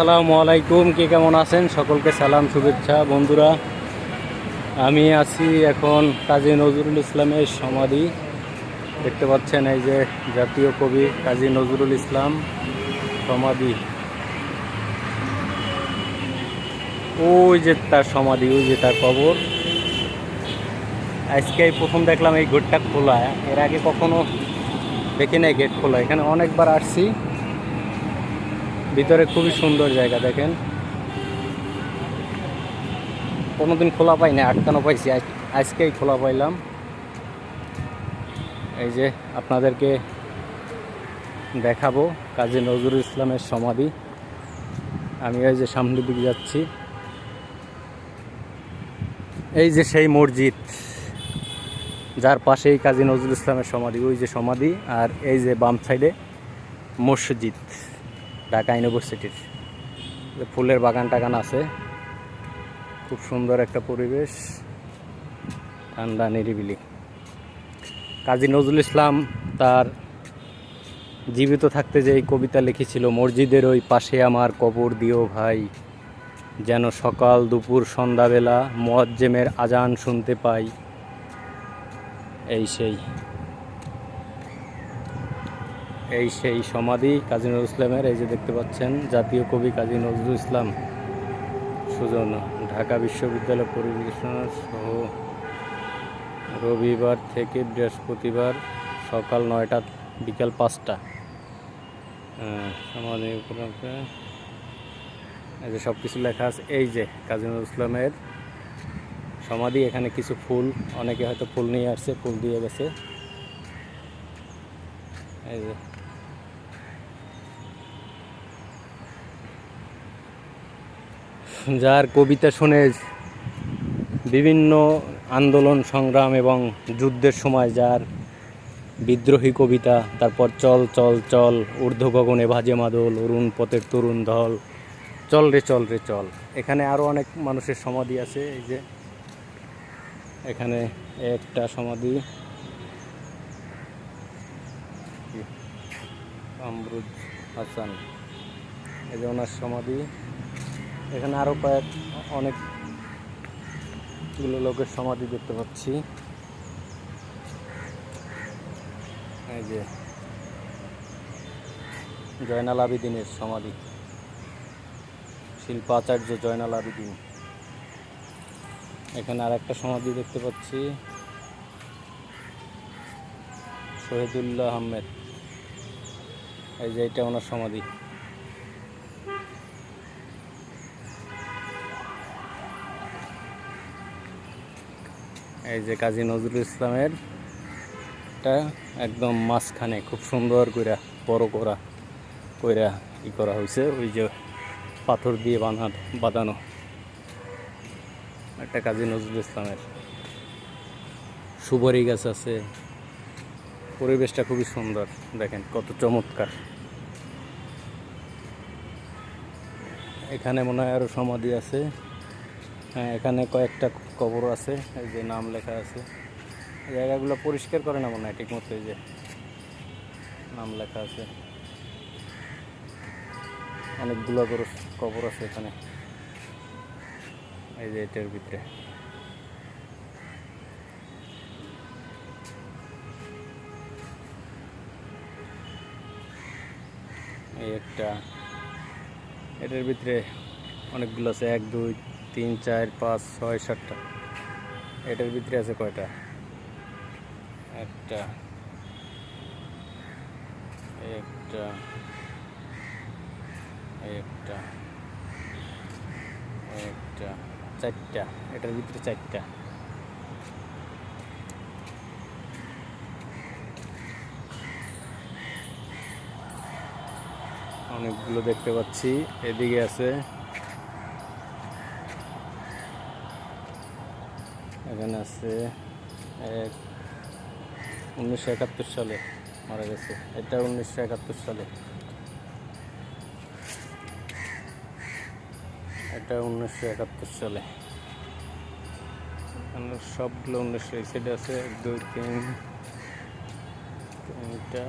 আসসালামু আলাইকুম, কে কেমন আছেন? সকলকে সালাম, শুভেচ্ছা। বন্ধুরা, আমি আছি এখন কাজী নজরুল ইসলামের সমাধি। দেখতে পাচ্ছেন এই যে জাতীয় কবি কাজী নজরুল ইসলাম সমাধি। ওই যে তার সমাধি, ওই যে তার কবর। আজকে প্রথম দেখলাম এই গেটটা খোলা। এর আগে কখনো দেখি নাই গেট খোলা। এখানে অনেকবার আসছি। ভিতরে খুবই সুন্দর জায়গা, দেখেন। কোনোদিন খোলা পাই না আটকানো পাইছি। আজ- আজকেই খোলা পাইলাম। এই যে আপনাদেরকে দেখাবো কাজী নজরুল ইসলামের সমাধি। আমি এই যে সামনের দিকে যাচ্ছি। এই যে সেই মসজিদ, যার পাশেই কাজী নজরুল ইসলামের সমাধি, ওই যে সমাধি, আর এই যে বাম সাইডে মসজিদ। ঢাকা ইউনিভার্সিটির ফুলের বাগান টাগান আছে। খুব সুন্দর একটা পরিবেশ। ঠান্ডা, নিরিবিলি। কাজী নজরুল ইসলাম তার জীবিত থাকতে যে এই কবিতা লিখেছিল, মসজিদের ওই পাশে আমার কবর দিও ভাই, যেন সকাল দুপুর সন্ধ্যাবেলা মোয়াজ্জেমের আজান শুনতে পাই। এই সেই। এই সেই সমাধি কাজী নজরুল ইসলামের, এই যে দেখতে পাচ্ছেন, জাতীয় কবি কাজী নজরুল ইসলাম, সুজন, ঢাকা বিশ্ববিদ্যালয় পরিবেশনা সহ রবিবার থেকে বৃহস্পতিবার সকাল নয়টা, বিকাল পাঁচটা। সমাধি উপলক্ষে এই যে সব কিছু লেখা আছে, এই যে কাজী নজরুল ইসলামের সমাধি, এখানে কিছু ফুল, অনেকে হয়তো ফুল নিয়ে আসছে, ফুল দিয়ে গেছে। এই যে যার কবিতা শুনে বিভিন্ন আন্দোলন, সংগ্রাম এবং যুদ্ধের সময় যার বিদ্রোহী কবিতা, তারপর চল চল চল, ঊর্ধ্ব গগনে ভাজে মাদল, অরুণ পথের তরুণ দল, চল রে চল রে, চল। এখানে আরও অনেক মানুষের সমাধি আছে, এই যে এখানে একটা সমাধি। আমরুদ হাসান, এই যে ওনার সমাধি। এখানে আরও কয়েক অনেকগুলো লোকের সমাধি দেখতে পাচ্ছি। এই যে জয়নাল আবিদিনের সমাধি শিল্পাচার্য জয়নাল আবিদিন। এখানে আর একটা সমাধি দেখতে পাচ্ছি, শহীদুল্লাহ আহমেদ। এই যে এটা ওনার সমাধি। এই যে কাজী নজরুল ইসলামের এটা একদম মাঝখানে খুব সুন্দর কইরা, বড় করা, কইরা ই করা হয়েছে ওই যে পাথর দিয়ে বাঁধা, বাঁধানো। একটা কাজী নজরুল ইসলামের। সুবরি গাছ আছে। পরিবেশটা খুবই সুন্দর, দেখেন কত চমৎকার। এখানে মনে হয় আরও সমাধি আছে। হ্যাঁ এখানে কয়েকটা কবর আছে, এই যে নাম লেখা আছে। জায়গাগুলো পরিষ্কার করে না মনে হয় ঠিক মতো এই যে নাম লেখা আছে। অনেকগুলো করে কবর আছে এখানে। এই যে এটার ভিতরে। এই একটা, এটার ভিতরে অনেকগুলো আছে, এক, দুই তিন, চার, পাঁচ, ছয়, সাতটা। এটার ভিতরে আছে কয়টা? একটা একটা একটা একটা, চারটা। এটার ভিতরে চারটা। অনেকগুলো দেখতে পাচ্ছি। এদিকে আছে এখানে আছে এক উনিশশো একাত্তর সালে মারা গেছে। এটা উনিশশো একাত্তর সালে। এটা উনিশশো একাত্তর সালে। সবগুলো উনিশশো এই সাইডে আছে। এক দুই, তিন, তিনটা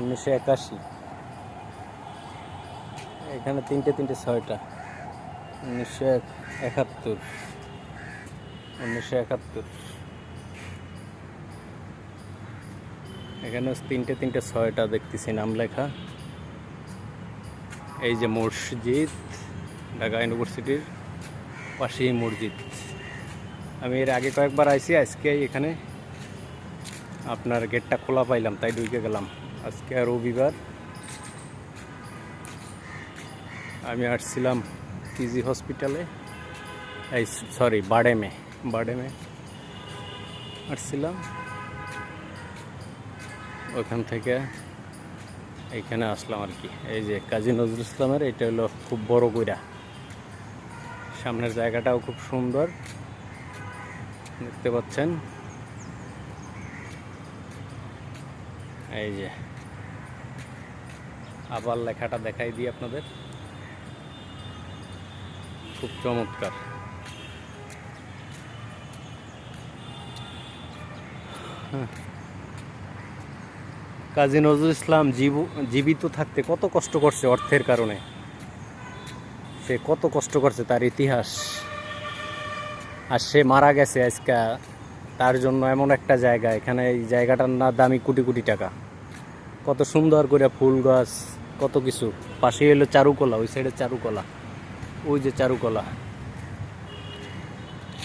উনিশশো একাশি। এখানে তিনটে তিনটে, ছয়টা। উনিশশো এক- একাত্তর। উনিশশো একাত্তর। এখানে তিনটে তিনটে, ছয়টা দেখতেছি নাম লেখা এই যে মসজিদ, ঢাকা ইউনিভার্সিটির পাশেই মসজিদ। আমি এর আগে কয়েকবার আইছি আজকে এখানে আপনার গেটটা খোলা পাইলাম, তাই ঢুকে গেলাম। আজকে আর রবিবার। আমি আসছিলাম পিজি হসপিটালে এই সরি বাডেমে বাডেমে আসছিলাম। ওখান থেকে এখানে আসলাম আর কি। এই যে কাজী নজরুল ইসলামের, এটা হলো খুব বড় কইরা। সামনের জায়গাটাও খুব সুন্দর। দেখতে পাচ্ছেন? এই যে আবার লেখাটা দেখাই দিই আপনাদের। খুব চমৎকার। হ্যাঁ। কাজী নজরুল ইসলাম জীব- জীবিত থাকতে কত কষ্ট করছে অর্থের কারণে। সে কত কষ্ট করছে তার ইতিহাস। আর সে মারা গেছে আজকা, তার জন্য এমন একটা জায়গা, এখানে এই জায়গাটার না দামি কোটি কোটি টাকা। কত সুন্দর করে ফুল গাছ কত কিছু। পাশে হলো চারুকলা, ওই সাইডে চারুকলা। ওই যে চারুকলা।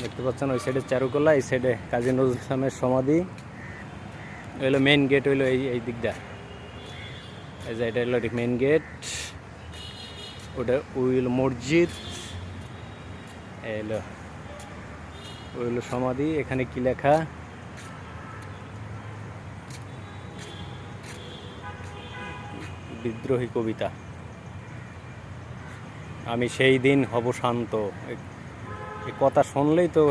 দেখতে পাচ্ছেন, ওই সাইডে চারুকলা, এই সাইডে কাজী নজরুল ইসলামের সমাধি। হইল মেন গেট হইল এই এই দিকটা। এই যে এটা হলো মেন গেট ওটা ওই হলো মসজিদ। এই হলো ওই হলো সমাধি। এখানে কি লেখা? বিদ্রোহী কবিতা। আমি সেই দিন হব শান্ত। এই কথা শুনলেই তো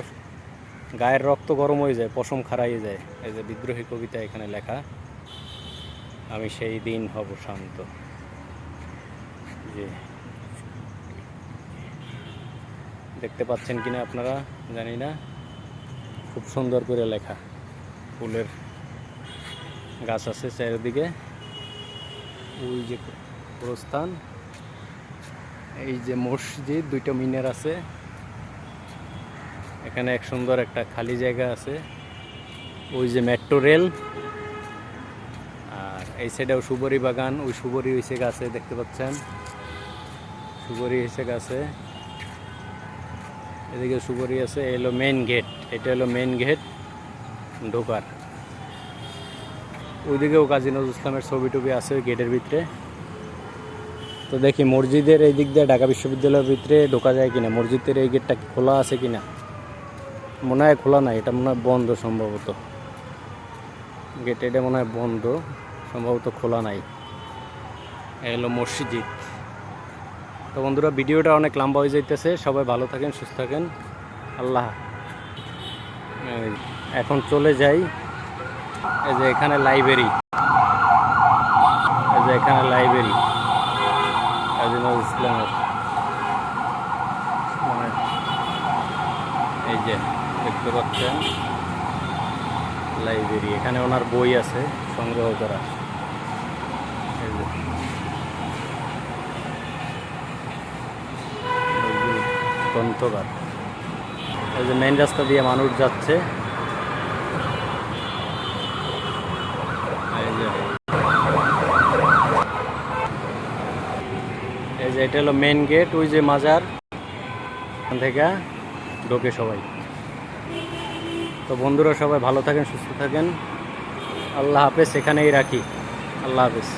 গায়ের রক্ত গরম হয়ে যায়, পশম খারাইয়ে যায়। এই যে বিদ্রোহী কবিতা এখানে লেখা, আমি সেই দিন হব শান্ত। যে দেখতে পাচ্ছেন কিনা আপনারা? জানি না। খুব সুন্দর করে লেখা। ফুলের গাছ আছে চারিদিকে। ওই যে প্রস্থান এই যে মসজিদ, দুইটা মিনার আছে। এখানে এক সুন্দর একটা খালি জায়গা আছে। ওই যে মেট্রো রেল। আর এই সাইডেও সুবরি বাগান, ওই সুবরি হয়েছে গাছে, দেখতে পাচ্ছেন? সুবরি হয়েছে গাছে। এদিকে সুবরি আছে এই হলো মেন গেট এটা হলো মেন গেট ঢোকার। ওইদিকেও কাজী নজরুল ইসলামের ছবি টবি আছে গেটের ভিতরে। তো দেখি মসজিদের এই দিক দিয়ে ঢাকা বিশ্ববিদ্যালয়ের ভিতরে ঢোকা যায় কিনা? মসজিদের এই গেটটা খোলা আছে কিনা? মনে হয় খোলা নাই, এটা মনে হয় বন্ধ সম্ভবত। গেট এটা মনে হয় বন্ধ, সম্ভবত খোলা নাই। এই হলো মসজিদ। তো বন্ধুরা, ভিডিওটা অনেক লম্বা হয়ে যাইতেছে, সবাই ভালো থাকেন, সুস্থ থাকেন। আল্লাহ এখন চলে যাই। এই যে এখানে লাইব্রেরি। এই যে এখানে লাইব্রেরি। কাজী নজরুল ইসলামের। মানে এই যে দেখতে পাচ্ছেন, লাইব্রেরি। এখানে ওনার বই আছে, সংগ্রহ করা। এই যে এই যে মেন রাস্তা দিয়ে মানুষ যাচ্ছে এই যে এই যে এটা হলো মেন গেট ওই যে মাজার। এখান থেকে ঢোকে সবাই। তো বন্ধুরা, সবাই ভালো থাকেন, সুস্থ থাকেন। আল্লাহ হাফেজ, এখানেই রাখি। আল্লাহ হাফেজ।